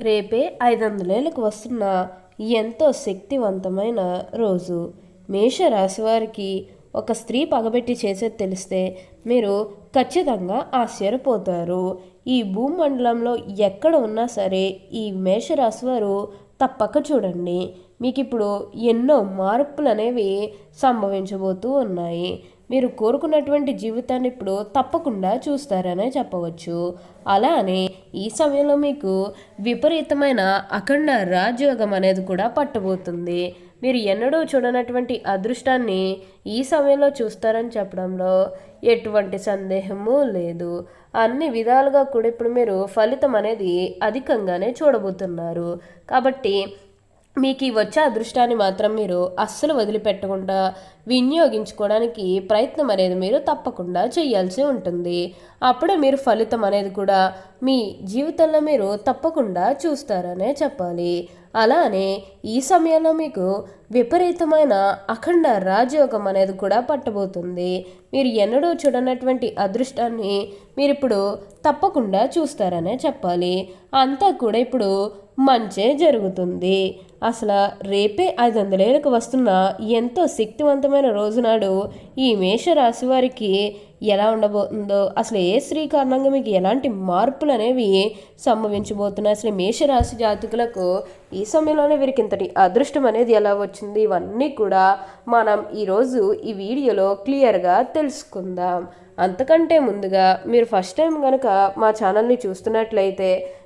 రేపే ఐదు వందలేళ్ళకు వస్తున్న ఎంతో శక్తివంతమైన రోజు. మేషరాశి వారికి ఒక స్త్రీ పగబెట్టి చేసేది తెలిస్తే మీరు ఖచ్చితంగా ఆశ్చర్యపోతారు. ఈ భూమండలంలో ఎక్కడ ఉన్నా సరే ఈ మేషరాశి వారు తప్పక చూడండి. మీకు ఇప్పుడు ఎన్నో మార్పులు అనేవి సంభవించబోతూ ఉన్నాయి. మీరు కోరుకున్నటువంటి జీవితాన్ని ఇప్పుడు తప్పకుండా చూస్తారనే చెప్పవచ్చు. అలానే ఈ సమయంలో మీకు విపరీతమైన అఖండ రాజయోగం అనేది కూడా పట్టబోతుంది. మీరు ఎన్నడూ చూడనటువంటి అదృష్టాన్ని ఈ సమయంలో చూస్తారని చెప్పడంలో ఎటువంటి సందేహము లేదు. అన్ని విధాలుగా కూడా ఇప్పుడు మీరు ఫలితం అనేది అధికంగానే చూడబోతున్నారు. కాబట్టి మీకు ఈ వచ్చే అదృష్టాన్ని మాత్రం మీరు అస్సలు వదిలిపెట్టకుండా వినియోగించుకోవడానికి ప్రయత్నం అనేది మీరు తప్పకుండా చేయాల్సి ఉంటుంది. అప్పుడే మీరు ఫలితం అనేది కూడా మీ జీవితంలో మీరు తప్పకుండా చూస్తారనే చెప్పాలి. అలానే ఈ సమయంలో మీకు విపరీతమైన అఖండ రాజయోగం అనేది కూడా పట్టబోతుంది. మీరు ఎన్నడూ చూడనటువంటి అదృష్టాన్ని మీరు ఇప్పుడు తప్పకుండా చూస్తారనే చెప్పాలి. అంతా కూడా ఇప్పుడు మంచే జరుగుతుంది. అసలు రేపే ఐదు వందలేళ్ళకు వస్తున్న ఎంతో శక్తివంతమైన రోజునాడు ఈ మేషరాశి వారికి ఎలా ఉండబోతుందో అసలు ఏ స్త్రీ కారణంగా మీకు ఎలాంటి మార్పులు అనేవి సంభవించబోతున్నాయి? అసలు మేషరాశి జాతకులకు ఈ సమయంలోనే వీరికి ఇంతటి అదృష్టం అనేది ఎలా వచ్చింది? ఇవన్నీ కూడా మనం ఈరోజు ఈ వీడియోలో క్లియర్గా తెలుసుకుందాం. అంతకంటే ముందుగా మీరు ఫస్ట్ టైం కనుక మా ఛానల్ని చూస్తున్నట్లయితే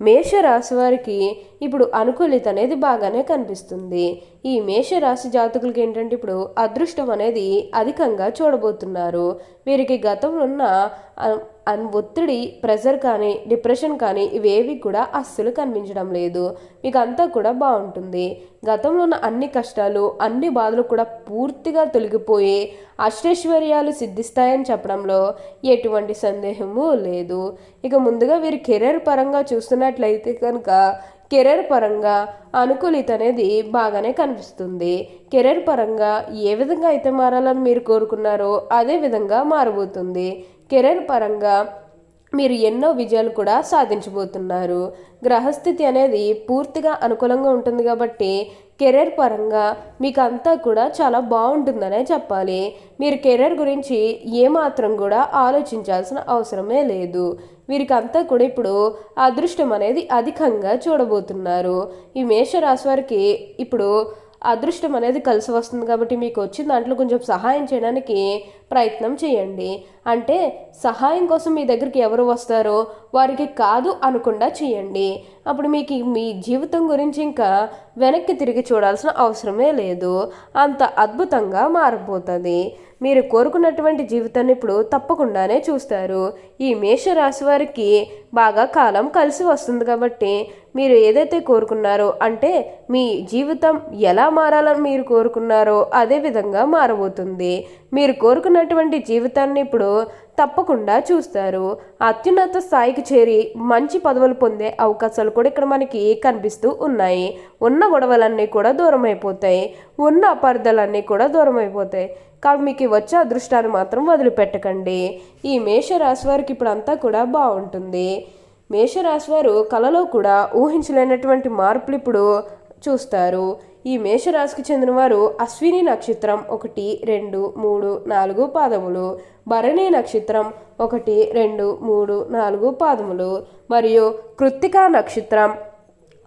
మేషరాశి వారికి ఇప్పుడు అనుకూలిత అనేది బాగానే కనిపిస్తుంది. ఈ మేషరాశి జాతకులకి ఏంటంటే ఇప్పుడు అదృష్టం అనేది అధికంగా చూడబోతున్నారు. వీరికి గతంలో ఉన్న ఒత్తిడి ప్రెషర్ కానీ డిప్రెషన్ కానీ ఇవేవి కూడా అస్సలు కనిపించడం లేదు. మీకు అంతా కూడా బాగుంటుంది. గతంలో ఉన్న అన్ని కష్టాలు అన్ని బాధలు కూడా పూర్తిగా తొలగిపోయి అష్టైశ్వర్యాలు సిద్ధిస్తాయని చెప్పడంలో ఎటువంటి సందేహము లేదు. ఇక ముందుగా వీరు కెరీర్ పరంగా చూస్తున్నట్లయితే కనుక కెరీర్ పరంగా అనుకూలిత అనేది బాగానే కనిపిస్తుంది. కెరీర్ పరంగా ఏ విధంగా అయితే మారాలని మీరు కోరుకున్నారో అదే విధంగా మారబోతుంది. కెరీర్ పరంగా మీరు ఎన్నో విజయాలు కూడా సాధించబోతున్నారు. గ్రహస్థితి అనేది పూర్తిగా అనుకూలంగా ఉంటుంది కాబట్టి కెరీర్ పరంగా మీకు అంతా కూడా చాలా బాగుంటుందనే చెప్పాలి. మీరు కెరీర్ గురించి ఏమాత్రం కూడా ఆలోచించాల్సిన అవసరమే లేదు. వీరికి అంతా కూడా ఇప్పుడు అదృష్టం అనేది అధికంగా చూడబోతున్నారు. ఈ మేషరాశి వారికి ఇప్పుడు అదృష్టం అనేది కలిసి వస్తుంది కాబట్టి మీకు వచ్చిన దాంట్లో కొంచెం సహాయం చేయడానికి ప్రయత్నం చేయండి. అంటే సహాయం కోసం మీ దగ్గరికి ఎవరు వస్తారో వారికి కాదు అనకుండా చేయండి. అప్పుడు మీకు మీ జీవితం గురించి ఇంకా వెనక్కి తిరిగి చూడాల్సిన అవసరమే లేదు. అంత అద్భుతంగా మారిపోతుంది. మీరు కోరుకున్నటువంటి జీవితాన్ని ఇప్పుడు తప్పకుండానే చూస్తారు. ఈ మేషరాశి వారికి బాగా కాలం కలిసి వస్తుంది కాబట్టి మీరు ఏదైతే కోరుకున్నారో అంటే మీ జీవితం ఎలా మారాలని మీరు కోరుకున్నారో అదే విధంగా మారబోతుంది. మీరు కోరుకున్నటువంటి జీవితాన్ని ఇప్పుడు తప్పకుండా చూస్తారు. అత్యున్నత స్థాయికి చేరి మంచి పదవులు పొందే అవకాశాలు కూడా ఇక్కడ మనకి కనిపిస్తూ ఉన్నాయి. ఉన్న గొడవలన్నీ కూడా దూరం అయిపోతాయి ఉన్న అపార్థాలన్నీ కూడా దూరం అయిపోతాయి కాబట్టి మీకు వచ్చే అదృష్టాన్ని మాత్రం వదిలిపెట్టకండి. ఈ మేషరాశి వారికి ఇప్పుడు అంతా కూడా బాగుంటుంది. మేషరాశి వారు కళలో కూడా ఊహించలేనటువంటి మార్పులు ఇప్పుడు చూస్తారు. ఈ మేషరాశికి చెందిన వారు అశ్విని నక్షత్రం ఒకటి రెండు మూడు నాలుగు పాదములు. భరణి నక్షత్రం ఒకటి రెండు మూడు నాలుగు పాదములు. మరియు కృత్తికా నక్షత్రం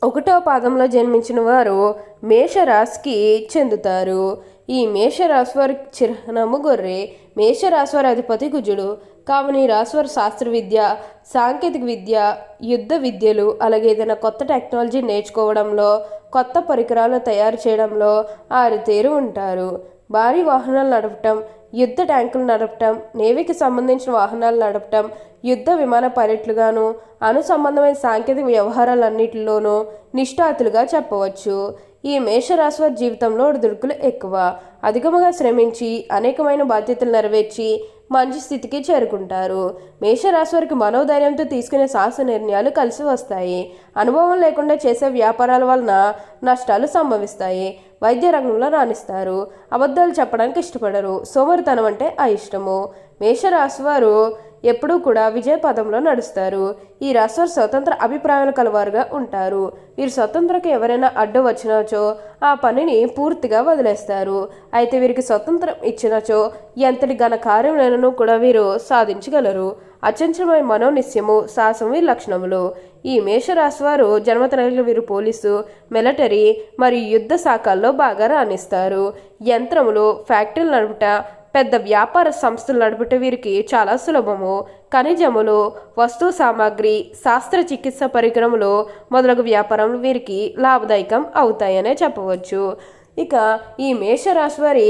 ఒకటో పాదంలో జన్మించిన వారు మేషరాశికి చెందుతారు. ఈ మేషరాశి వారి చిహ్నము గొర్రె మేషరాశి వారి అధిపతి కుజుడు కావున ఈ రాశి వారి శాస్త్ర విద్య సాంకేతిక విద్య యుద్ధ విద్యలు అలాగే ఏదైనా కొత్త టెక్నాలజీ నేర్చుకోవడంలో కొత్త పరికరాలు తయారు చేయడంలో ఆరుతేరు ఉంటారు. భారీ వాహనాలు నడపటం యుద్ధ ట్యాంకులు నడపటం నేవీకి సంబంధించిన వాహనాలు నడపటం యుద్ధ విమాన పైలట్లుగాను అను సంబంధమైన సాంకేతిక వ్యవహారాలన్నిటిలోనూ నిష్ఠాతులుగా చెప్పవచ్చు. ఈ మేషరాశి వారి జీవితంలో ఒడిదుడుకులు ఎక్కువ. అధికముగా శ్రమించి అనేకమైన బాధ్యతలు నెరవేర్చి మంచి స్థితికి చేరుకుంటారు. మేషరాశి వారికి మనోధైర్యంతో తీసుకునే సాహస నిర్ణయాలు కలిసి వస్తాయి. అనుభవం లేకుండా చేసే వ్యాపారాల వలన నష్టాలు సంభవిస్తాయి. వైద్య రంగంలో రాణిస్తారు. అబద్ధాలు చెప్పడానికి ఇష్టపడరు. సోమరితనం అంటే అయిష్టము. మేషరాశి వారు ఎప్పుడూ కూడా విజయ పదంలో నడుస్తారు. ఈ రాష్ట్ర స్వతంత్ర అభిప్రాయాలు కలవారుగా ఉంటారు. వీరు స్వతంత్రకు ఎవరైనా అడ్డు వచ్చినచో ఆ పనిని పూర్తిగా వదిలేస్తారు. అయితే వీరికి స్వతంత్రం ఇచ్చినచో ఎంతటి ఘన కార్యములను కూడా వీరు సాధించగలరు? అచంచలమైన మనోనిశ్యము సాహసము వీరి లక్షణములు ఈ మేషరాశి వారు జన్మతనలు వీరు పోలీసు మిలిటరీ మరియు యుద్ధ శాఖల్లో బాగా రాణిస్తారు. యంత్రములు ఫ్యాక్టరీలు నడుపుట పెద్ద వ్యాపార సంస్థలు నడుపుట వీరికి చాలా సులభము. ఖనిజములు వస్తు సామాగ్రి శాస్త్ర చికిత్స పరికరములు మొదలగు వ్యాపారములు వీరికి లాభదాయకం అవుతాయనే చెప్పవచ్చు. ఇక ఈ మేషరాశి వారి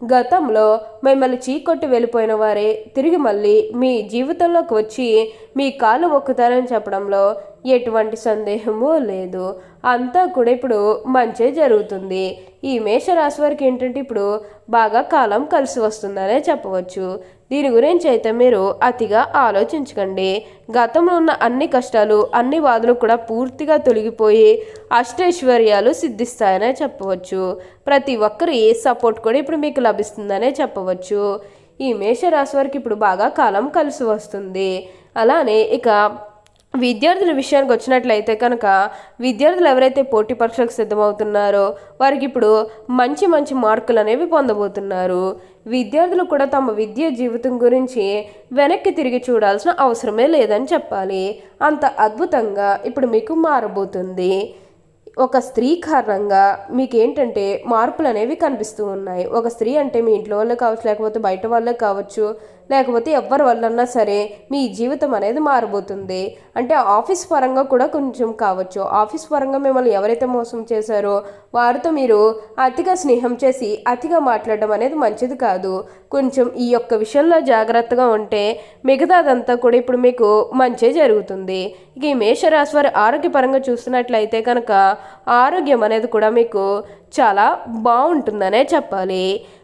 గతంలో మిమ్మల్ని చీకొట్టి వెళ్ళిపోయిన వారే తిరిగి మళ్ళీ మీ జీవితంలోకి వచ్చి మీ కాళ్ళు మొక్కుతారని చెప్పడంలో ఎటువంటి సందేహము లేదు. అంతా కూడా ఇప్పుడు మంచే జరుగుతుంది. ఈ మేషరాశి వారికి ఏంటంటే ఇప్పుడు బాగా కాలం కలిసి వస్తుందనే చెప్పవచ్చు. దీని గురించి అయితే మీరు అతిగా ఆలోచించకండి. గతంలో ఉన్న అన్ని కష్టాలు అన్ని బాధలు కూడా పూర్తిగా తొలగిపోయి అష్టైశ్వర్యాలు సిద్ధిస్తాయనే చెప్పవచ్చు. ప్రతి ఒక్కరి సపోర్ట్ కూడా ఇప్పుడు మీకు లభిస్తుందనే చెప్పవచ్చు. ఈ మేషరాశి వారికి ఇప్పుడు బాగా కాలం కలిసి వస్తుంది. అలానే ఇక విద్యార్థుల విషయానికి వచ్చినట్లయితే కనుక విద్యార్థులు ఎవరైతే పోటీ పరీక్షలకు సిద్ధమవుతున్నారో వారికి ఇప్పుడు మంచి మంచి మార్కులు అనేవి పొందబోతున్నారు. విద్యార్థులు కూడా తమ విద్య జీవితం గురించి వెనక్కి తిరిగి చూడాల్సిన అవసరమే లేదని చెప్పాలి. అంత అద్భుతంగా ఇప్పుడు మీకు మారబోతుంది. ఒక స్త్రీ కారణంగా మీకు ఏంటంటే మార్పులు అనేవి కనిపిస్తూ ఉన్నాయి. ఒక స్త్రీ అంటే మీ ఇంట్లో వాళ్ళకి కావచ్చు లేకపోతే బయట వాళ్ళకి కావచ్చు లేకపోతే ఎవరి వల్లన్నా సరే మీ జీవితం అనేది మారబోతుంది అంటే ఆఫీస్ పరంగా కూడా కొంచెం కావచ్చు. ఆఫీస్ పరంగా మిమ్మల్ని ఎవరైతే మోసం చేశారో వారితో మీరు అతిగా స్నేహం చేసి అతిగా మాట్లాడడం అనేది మంచిది కాదు. కొంచెం ఈ యొక్క విషయంలో జాగ్రత్తగా ఉంటే మిగతాదంతా కూడా ఇప్పుడు మీకు మంచి జరుగుతుంది. ఇక ఈ మేషరాశి వారి ఆరోగ్యపరంగా చూస్తున్నట్లయితే కనుక ఆరోగ్యం అనేది కూడా మీకు చాలా బాగుంటుందనే చెప్పాలి.